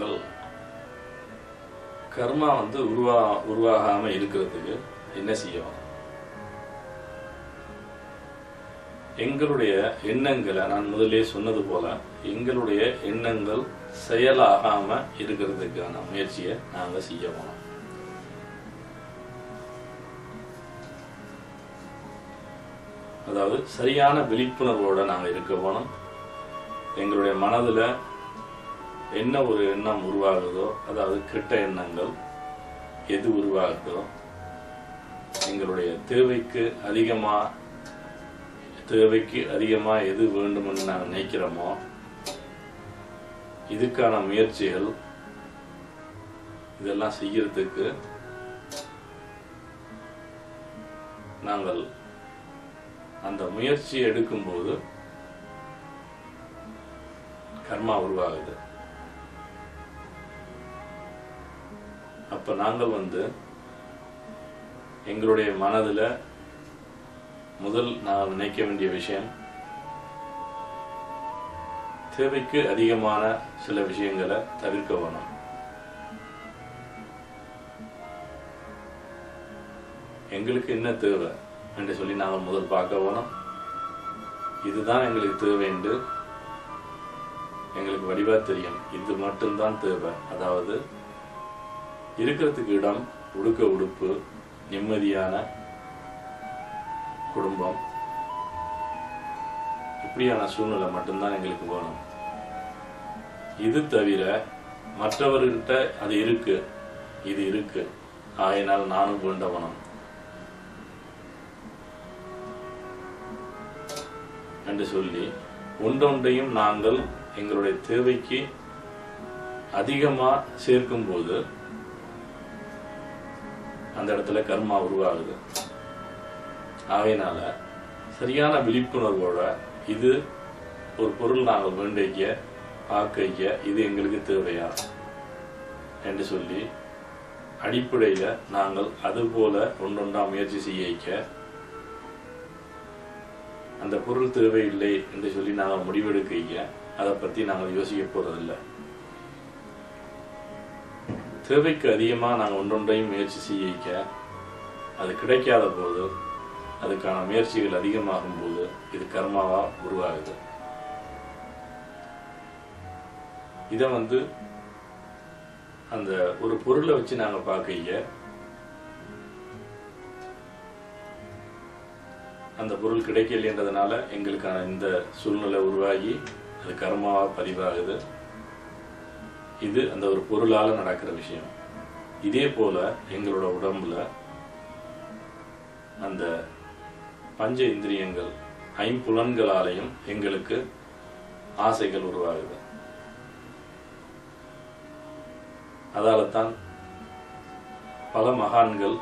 காரணங்கள் கர்மா வந்து உருவா உருவாகாம இருக்கிறதுக்கு என்ன செய்யும்? எங்களுடைய எண்ணங்களை நான் முதலே சொன்னது போல எங்களுடைய எண்ணங்கள் செயலாகாம இருக்கிறதுக்கான முயற்சியை நாங்க செய்ய போனோம் அதாவது சரியான விழிப்புணர்வோட நாங்க இருக்க போனோம் எங்களுடைய மனதுல என்ன ஒரு எண்ணம் உருவாகுதோ அதாவது கெட்ட எண்ணங்கள் எது உருவாகுதோ எங்களுடைய தேவைக்கு அதிகமா தேவைக்கு அதிகமா எது வேண்டுமென்னு நாங்கள் நினைக்கிறோமோ இதுக்கான முயற்சிகள் இதெல்லாம் செய்யறதுக்கு நாங்கள் அந்த முயற்சி எடுக்கும்போது கர்மா உருவாகுது. அப்ப நாங்கள் வந்து எங்களுடைய மனதுல முதல் நான் நினைக்க வேண்டிய விஷயம் தேவைக்கு அதிகமான சில விஷயங்களை தவிர்க்க வேணும். எங்களுக்கு என்ன தேவை என்று சொல்லி நாங்கள் முதல் பார்க்க போனோம் இதுதான் எங்களுக்கு தேவை என்று எங்களுக்கு வடிவா தெரியும். இது மட்டும்தான் தேவை. அதாவது இருக்கிறதுக்கு இடம் உடுக்க உடுப்பு நிம்மதியான குடும்பம். இப்படியான சூழ்நிலை மட்டும்தான் எங்களுக்கு வேணும். இது தவிர மற்றவர்கிட்ட அது இருக்கு இது இருக்கு. ஆயினால் நானும் வேண்டவனும். என்று சொல்லி ஒன்றொன்றையும் நாங்கள் எங்களுடைய தேவைக்கு அதிகமாக சேர்க்கும்போது அந்த இடத்துல கர்மா உருவாகுது. ஆகையினால சரியான விழிப்புணர்வோட இது ஒரு பொருள் நாங்கள் வேண்டிக்க ஆக்கைக்க இது எங்களுக்கு தேவையா? என்று சொல்லி அடிப்படையில நாங்கள் அதுபோல ஒன்றொன்றா முயற்சி செய்ய அந்த பொருள் தேவையில்லை என்று சொல்லி நாங்கள் முடிவெடுக்க அதை பத்தி நாங்கள் யோசிக்க போறதில்லை. தேவைக்கு அதிகமாக நாங்கள் ஒன்றொன்றையும் முயற்சி செய்ய அது கிடைக்காத போது அதுக்கான முயற்சிகள் அதிகமாகும் போது இது கர்மாவாக உருவாகுது. இதை வந்து அந்த ஒரு பொருளை வச்சு நாங்கள் பார்க்க அந்த பொருள் கிடைக்கலைன்றதுனால எங்களுக்கான இந்த சூழ்நிலை உருவாகி அது கர்மாவாக பதிவாகுது. இது அந்த ஒரு பொருளால் நடக்கிற விஷயம். இதே போல எங்களோட உடம்புல அந்த பஞ்ச இந்திரியங்கள் ஐம்புலன்களாலையும் எங்களுக்கு ஆசைகள் உருவாகுது. அதால தான் பல மகான்கள்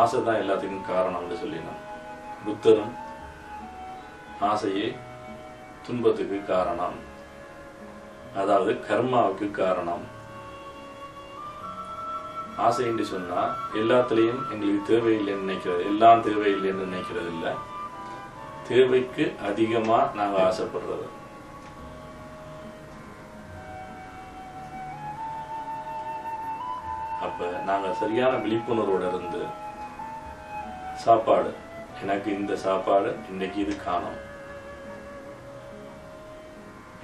ஆசை தான் எல்லாத்துக்கும் காரணம்னு சொல்லினான் புத்தரும் ஆசையே துன்பத்துக்கு காரணம். அதாவது கர்மாவுக்கு காரணம். ஆசை என்று சொன்னா எல்லாத்துலயும் எங்களுக்கு தேவையில்லைன்னு நினைக்கிறது. எல்லாம் தேவையில்லைன்னு நினைக்கிறது இல்ல. தேவைக்கு அதிகமா நாங்க ஆசைப்படுறது. அப்ப நாங்க சரியான விழிப்புணர்வோட இருந்து சாப்பாடு. எனக்கு இந்த சாப்பாடு இன்னைக்கு இது காணும்.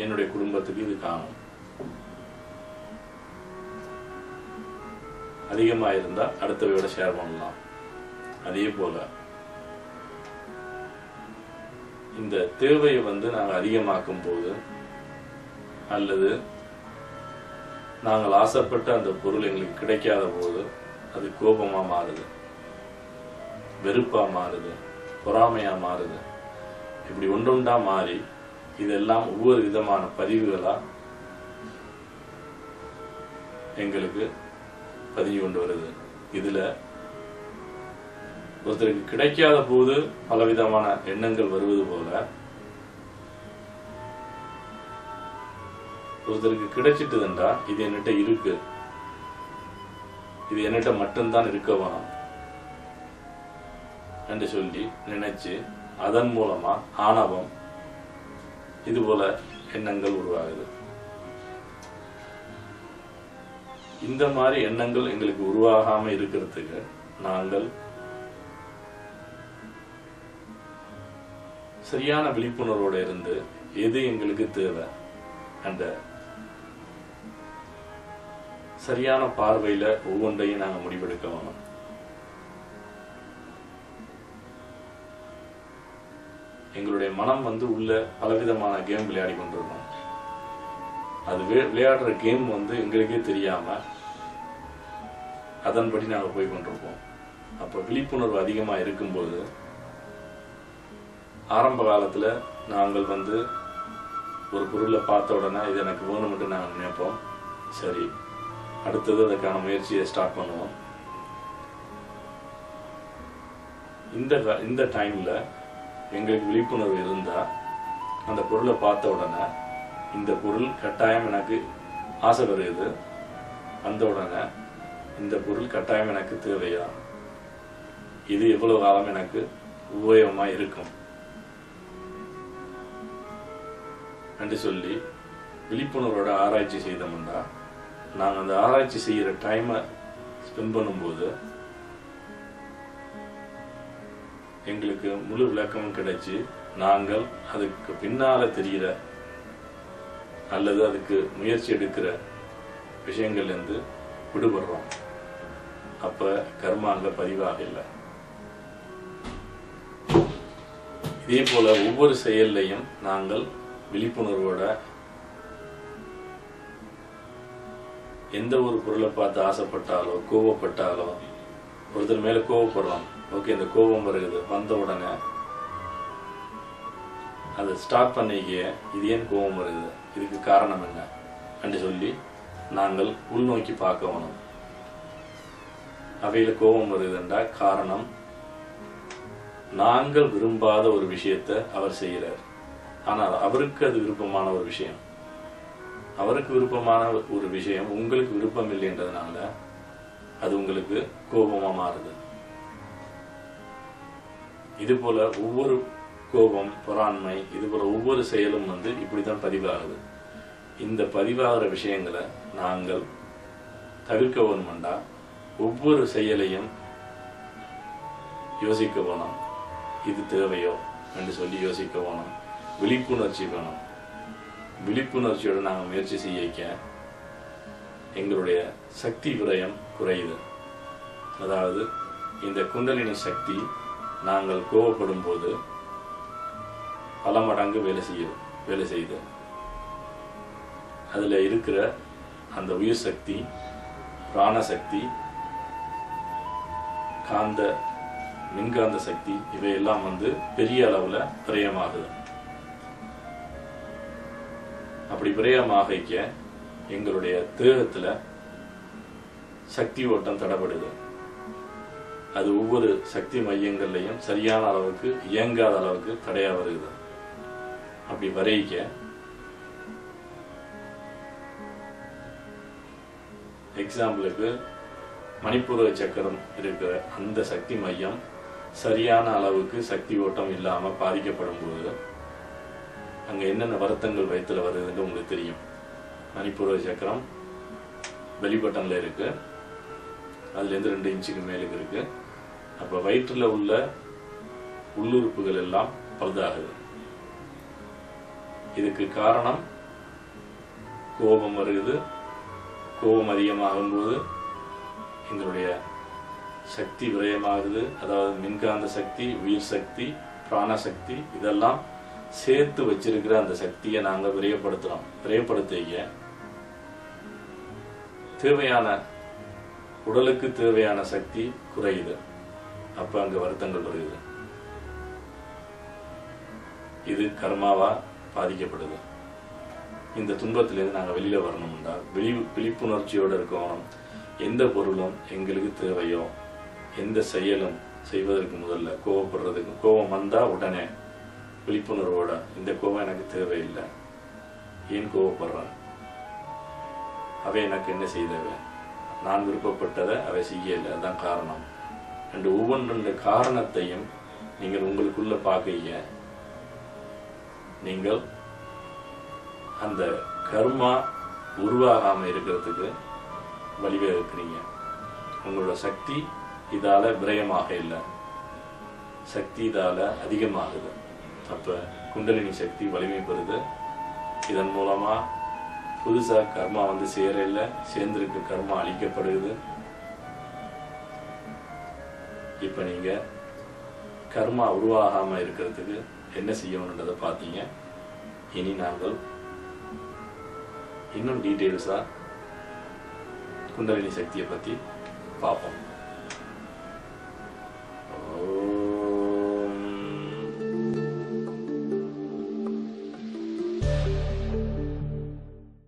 என்னுடைய குடும்பத்துக்கு இது காணும் அதிகமா இருந்தா அடுத்தவையோட ஷேர் பண்ணலாம். அதே போல இந்த தேவையை வந்து நாங்கள் அதிகமாக்கும் போது அல்லது நாங்கள் ஆசைப்பட்ட அந்த பொருள் எங்களுக்கு கிடைக்காத போது அது கோபமா மாறுது வெறுப்பா மாறுது பொறாமையா மாறுது. இப்படி ஒன்றுண்டா மாறி இதெல்லாம் ஒவ்வொரு விதமான பதிவுகளா எங்களுக்கு பதிவு கொண்டு வருது. இதுல ஒருத்தருக்கு கிடைக்காத போது பலவிதமான எண்ணங்கள் வருவது போல ஒருத்தருக்கு கிடைச்சிட்டுதுண்டா இது என்கிட்ட இருக்கு. இது என்கிட்ட மட்டும்தான் இருக்க வேணும் என்று சொல்லி நினைச்சு அதன் மூலமா ஆணவம் இது போல எண்ணங்கள் உருவாகுது. இந்த மாதிரி எண்ணங்கள் எங்களுக்கு உருவாகாம இருக்கிறதுக்கு நாங்கள் சரியான விழிப்புணர்வோடு இருந்து எது எங்களுக்கு தேவை அந்த சரியான பார்வையில ஒவ்வொன்றையும் நாங்க முடிவெடுக்க வேணும். எங்களுடைய மனம் வந்து உள்ள பலவிதமான கேம் விளையாடி கொண்டிருக்கோம். அது விளையாடுற கேம் வந்து எங்களுக்கே தெரியாம அதன்படி நாங்கள் போய் கொண்டிருப்போம். அப்ப விழிப்புணர்வு அதிகமா இருக்கும்போது ஆரம்ப காலத்துல நாங்கள் வந்து ஒரு பொருளை பார்த்த உடனே இது எனக்கு வேணும்ட்டு நாங்கள் நினைப்போம். சரி அடுத்தது அதுக்கான முயற்சியை ஸ்டார்ட் பண்ணுவோம். இந்த இந்த டைம்ல எங்களுக்கு விழிப்புணர்வு இருந்தால் அந்த பொருளை பார்த்த உடனே இந்த பொருள் கட்டாயம் எனக்கு ஆசை வருது வந்த உடனே இந்த பொருள் கட்டாயம் எனக்கு தேவையா? இது எவ்வளவு காலம் எனக்கு உபயோகமாக இருக்கும்? என்று சொல்லி விழிப்புணர்வோட ஆராய்ச்சி செய்தோம்னா நாங்கள் அந்த ஆராய்ச்சி செய்கிற டைமை ஸ்பெண்ட் பண்ணும்போது எங்களுக்கு முழு விளக்கமும் கிடைச்சு நாங்கள் அதுக்கு பின்னால தெரிகிற அல்லது அதுக்கு முயற்சி எடுக்கிற விஷயங்கள்ல இருந்து விடுபடுறோம். அப்ப கர்மாங்க பதிவாக இல்லை. இதே போல ஒவ்வொரு செயல்லையும் நாங்கள் விழிப்புணர்வோட எந்த ஒரு பொருளை பார்த்து ஆசைப்பட்டாலோ கோவப்பட்டாலோ ஒருத்தர் மேல கோவப்படுறோம். ஓகே இந்த கோபம் வருது வந்த உடனே அதை ஸ்டார்ட் பண்ணிக்க இது ஏன் கோபம் வருது இதுக்கு காரணம் என்ன? என்று சொல்லி நாங்கள் உள்நோக்கி பார்க்கணும் அவையில் அவையில கோபம் வருதுன்றா காரணம் நாங்கள் விரும்பாத ஒரு விஷயத்தை அவர் செய்கிறார். ஆனால் அவருக்கு அது விருப்பமான ஒரு விஷயம். அவருக்கு விருப்பமான ஒரு விஷயம் உங்களுக்கு விருப்பம் இல்லைன்றதுனால அது உங்களுக்கு கோபமா மாறுது. இது போல ஒவ்வொரு கோபம் பொறாண்மை இது போல ஒவ்வொரு செயலும் வந்து இப்படித்தான் பதிவாகுது. இந்த பதிவாகிற விஷயங்களை நாங்கள் தவிர்க்க வேணுமெண்டா ஒவ்வொரு செயலையும் யோசிக்க வேணும். இது தேவையோ என்று சொல்லி யோசிக்க வேணும். விழிப்புணர்ச்சி வேணும். விழிப்புணர்ச்சியோட நாங்கள் முயற்சி செய்ய எங்களுடைய சக்தி விரயம் குறையுது. அதாவது இந்த குண்டலினி சக்தி நாங்கள் கோவப்படும் போது பல மடங்கு வேலை செய்யும் வேலை செய்யுது அதுல இருக்கிற அந்த உயிர் சக்தி பிராணசக்தி காந்த மின்காந்த சக்தி இவையெல்லாம் வந்து பெரிய அளவுல பிரயமாகுது. அப்படி விரயமாகிக்க எங்களுடைய தேகத்துல சக்தி ஓட்டம் தடப்படுது. அது ஒவ்வொரு சக்தி மையங்கள்லையும் சரியான அளவுக்கு இயங்காத அளவுக்கு தடையா வருது அப்படி வரைக்க எக்ஸாம்பிளுக்கு மணிப்புர சக்கரம் இருக்கிற அந்த சக்தி மையம் சரியான அளவுக்கு சக்தி ஓட்டம் இல்லாம பாதிக்கப்படும் போது அங்க என்னென்ன வருத்தங்கள் வயிற்றுல வருதுன்னு உங்களுக்கு தெரியும். மணிப்புர சக்கரம் வெளிப்பட்டன்ல இருக்கு. அதுல இருந்து ரெண்டு இன்ச்சுக்கு மேலுக்கு இருக்கு. அப்ப வயிற்றுல உள்ள உள்ளுறுப்புகள் எல்லாம் பழுதாகுது. இதுக்கு காரணம் கோபம் வருகிறது. கோபம் அதிகமாகும் போது எங்களுடைய சக்தி விரயமாகுது. அதாவது மின்காந்த சக்தி உயிர் சக்தி பிராணசக்தி இதெல்லாம் சேர்த்து வச்சிருக்கிற அந்த சக்தியை நாங்கள் விரயப்படுத்துறோம். விரயப்படுத்திய. தேவையான உடலுக்கு தேவையான சக்தி குறையுது. அப்ப அங்க வருத்தங்கள் வருது இது கர்மாவா பாதிக்கப்படுது. இந்த துன்பத்திலிருந்து நாங்க வெளியில வரணும்னா விழி விழிப்புணர்ச்சியோட இருக்கணும். எந்த பொருளும் எங்களுக்கு தேவையோ எந்த செயலும் செய்வதற்கு முதல்ல கோவப்படுறதுக்கு கோபம் வந்தா உடனே விழிப்புணர்வோட இந்த கோபம் எனக்கு தேவையில்லை. ஏன் கோவப்படுறேன் அவை எனக்கு என்ன செய்தவ? நான் விருப்பப்பட்டதை அவை செய்யலை. அதுதான் காரணம். ரெண்டு ஒவ்வொன்றுடைய காரணத்தையும் நீங்கள் உங்களுக்குள்ள பார்க்க நீங்கள் அந்த கர்மா உருவாகாமல் இருக்கிறதுக்கு வழிவகுக்கிறீங்க. உங்களோட சக்தி இதால விரயமாக இல்லை. சக்தி இதால அதிகமாகுது. அப்ப குண்டலினி சக்தி வலிமை பெறுது. இதன் மூலமா புதுசா கர்மா வந்து சேரல சேர்ந்திருக்க கர்மா அழிக்கப்படுது. இப்போ நீங்கள் கர்மா உருவாகாமல் இருக்கிறதுக்கு என்ன செய்யணுன்றதை பார்த்தீங்க. இனி நாங்கள் இன்னும் டீட்டெயில்ஸாக குண்டலினி சக்தியை பற்றி பார்ப்போம்.